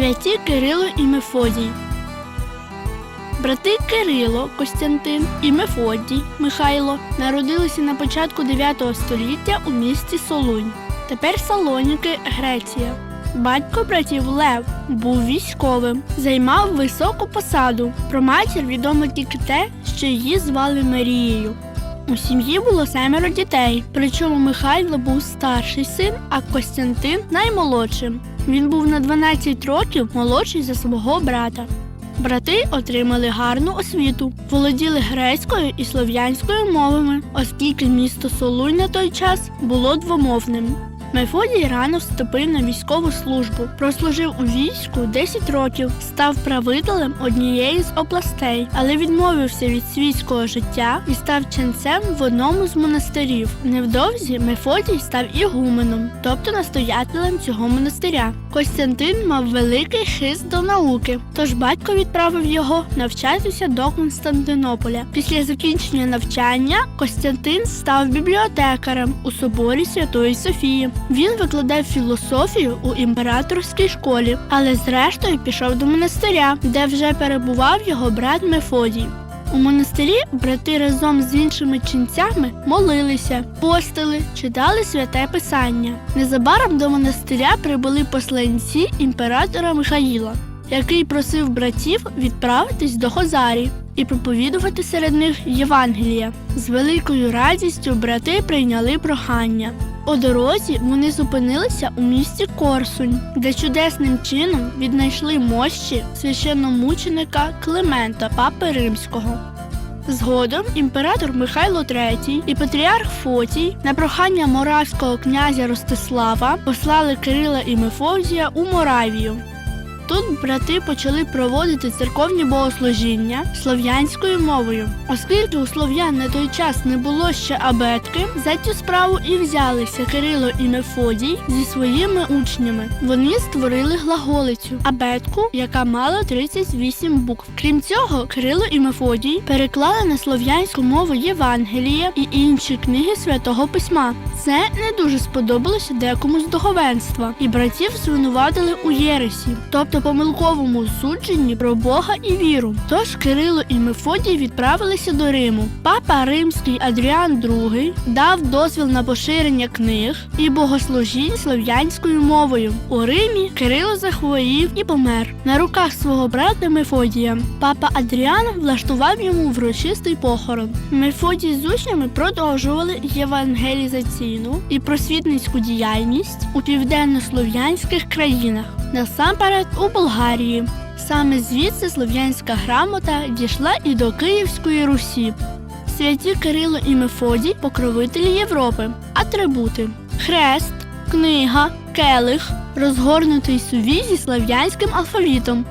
Святі Кирило і Мефодій. Брати Кирило, Костянтин і Мефодій Михайло народилися на початку 9 століття у місті Солунь. Тепер Салоніки, Греція. Батько братів Лев був військовим, займав високу посаду. Про матір відомо тільки те, що її звали Марією. У сім'ї було семеро дітей, причому Михайло був старший син, а Костянтин наймолодшим. Він був на 12 років молодший за свого брата. Брати отримали гарну освіту, володіли грецькою і слов'янською мовами, оскільки місто Солунь на той час було двомовним. Мефодій рано вступив на військову службу, прослужив у війську 10 років, став правителем однієї з областей, але відмовився від свійського життя і став ченцем в одному з монастирів. Невдовзі Мефодій став ігуменом, тобто настоятелем цього монастиря. Костянтин мав великий хист до науки, тож батько відправив його навчатися до Константинополя. Після закінчення навчання Костянтин став бібліотекарем у соборі Святої Софії. Він викладав філософію у імператорській школі, але зрештою пішов до монастиря, де вже перебував його брат Мефодій. У монастирі брати разом з іншими ченцями молилися, постили, читали святе писання. Незабаром до монастиря прибули посланці імператора Михаїла, який просив братів відправитись до Хозарі і проповідувати серед них Євангелія. З великою радістю брати прийняли прохання. У дорозі вони зупинилися у місті Корсунь, де чудесним чином віднайшли мощі священномученика Климента, папи римського. Згодом імператор Михайло III і патріарх Фотій на прохання моравського князя Ростислава послали Кирила і Мефодія у Моравію. Тут брати почали проводити церковні богослужіння слов'янською мовою. Оскільки у слов'ян на той час не було ще абетки, за цю справу і взялися Кирило і Мефодій зі своїми учнями. Вони створили глаголицю абетку, яка мала 38 букв. Крім цього, Кирило і Мефодій переклали на слов'янську мову Євангелія і інші книги святого письма. Це не дуже сподобалося декому з духовенства, і братів звинуватили у єресі, тобто помилковому судженні про Бога і віру. Тож Кирило і Мефодій відправилися до Риму. Папа Римський Адріан II дав дозвіл на поширення книг і богослужінь слов'янською мовою. У Римі Кирило захворів і помер. На руках свого брата Мефодія папа Адріан влаштував йому врочистий похорон. Мефодій з учнями продовжували євангелізаційну і просвітницьку діяльність у південно-слов'янських країнах, насамперед у Болгарії. Саме звідси слов'янська грамота дійшла і до Київської Русі. Святі Кирило і Мефодій покровителі Європи. Атрибути: хрест, книга, келих, розгорнутий сувій зі слав'янським алфавітом,